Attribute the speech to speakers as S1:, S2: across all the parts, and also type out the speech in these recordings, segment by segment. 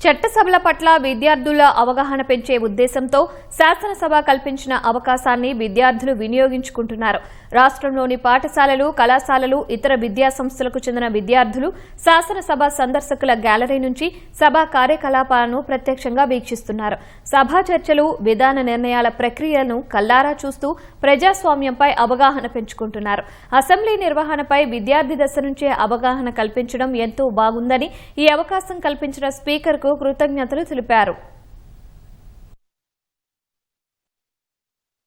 S1: చట్టసభల పట్ల విద్యార్థుల అవగాహన పెంచే ఉద్దేశంతో శాసనసభ కల్పించిన అవకాశాన్ని విద్యార్థులు వినియోగించుకుంటున్నారు. రాష్ట్రంలోని పాఠశాలలు కళాశాలలు ఇతర విద్యా సంస్థలకు చెందిన విద్యార్థులు శాసనసభ సందర్శకుల గ్యాలరీ నుంచి సభా కార్యకలాపాలను ప్రత్యక్షంగా వీక్షిస్తున్నారు. సభా చర్చలు విధాన నిర్ణయాల ప్రక్రియలను కల్లారా చూస్తూ ప్రజాస్వామ్యంపై అవగాహన పెంచుకుంటున్నారు. అసెంబ్లీ నిర్వహణపై విద్యార్థి దశ నుంచే అవగాహన కల్పించడం ఎంతో బాగుందని ఈ అవకాశం కల్పించిన స్పీకర్కు కృతజ్ఞతలు తెలిపారు.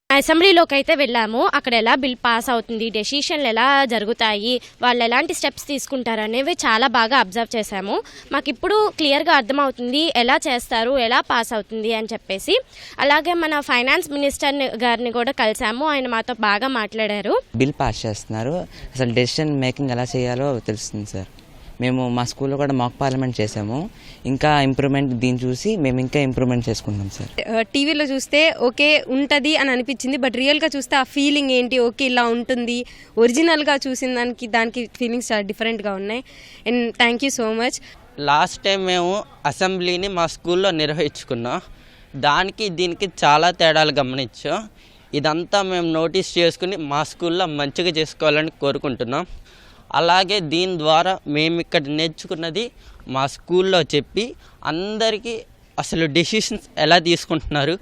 S2: అసెంబ్లీలోకి అయితే వెళ్ళాము. అక్కడ ఎలా బిల్ పాస్ అవుతుంది డెసిషన్లు ఎలా జరుగుతాయి వాళ్ళు ఎలాంటి స్టెప్స్ తీసుకుంటారు అనేవి చాలా బాగా అబ్జర్వ్ చేశాము. మాకు ఇప్పుడు క్లియర్గా అర్థమవుతుంది ఎలా చేస్తారు ఎలా పాస్ అవుతుంది అని చెప్పేసి. అలాగే మన ఫైనాన్స్ మినిస్టర్ గారిని కూడా కలిసాము ఆయన మాతో బాగా మాట్లాడారు.
S3: బిల్ పాస్ చేస్తున్నారు. అసలు డెసిషన్ మేకింగ్ ఎలా చేయాలో తెలుస్తుంది సార్. మేము మా స్కూల్లో కూడా మాక్ పార్లమెంట్ చేసాము ఇంకా ఇంప్రూవ్మెంట్ దీన్ని చూసి మేము ఇంకా ఇంప్రూవ్మెంట్ చేసుకుంటాం సార్.
S4: టీవీలో చూస్తే ఓకే ఉంటుంది అని అనిపించింది బట్ రియల్గా చూస్తే ఆ ఫీలింగ్ ఏంటి ఓకే ఇలా ఉంటుంది. ఒరిజినల్గా చూసిన దానికి దానికి ఫీలింగ్స్ చాలా డిఫరెంట్గా ఉన్నాయి. And thank you so much.
S5: Last time మేము అసెంబ్లీని మా స్కూల్లో నిర్వహించుకున్నాం. దానికి దీనికి చాలా తేడాలు గమనించాం. ఇదంతా మేము నోటీస్ చేసుకుని మా స్కూల్లో మంచిగా చేసుకోవాలని కోరుకుంటున్నాం. అలాగే దీని ద్వారా మేము ఇక్కడ నేర్చుకున్నది మా స్కూల్లో చెప్పి అందరికీ అసలు డెసిషన్స్ ఎలా తీసుకుంటున్నారు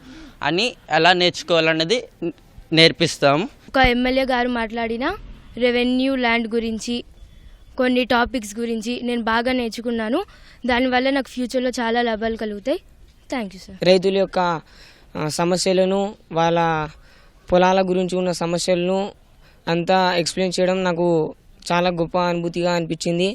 S5: అని ఎలా నేర్చుకోవాలన్నది నేర్పిస్తాము
S6: ఒక ఎమ్మెల్యే గారు మాట్లాడిన రెవెన్యూ ల్యాండ్ గురించి కొన్ని టాపిక్స్ గురించి నేను బాగా నేర్చుకున్నాను. దానివల్ల నాకు ఫ్యూచర్లో చాలా లాభాలు కలుగుతాయి. థ్యాంక్ యూ సార్
S7: రైతుల యొక్క సమస్యలను వాళ్ళ పొలాల గురించి ఉన్న సమస్యలను అంతా ఎక్స్ప్లెయిన్ చేయడం నాకు చాలా గొప్ప అనుభూతిగా అనిపించింది.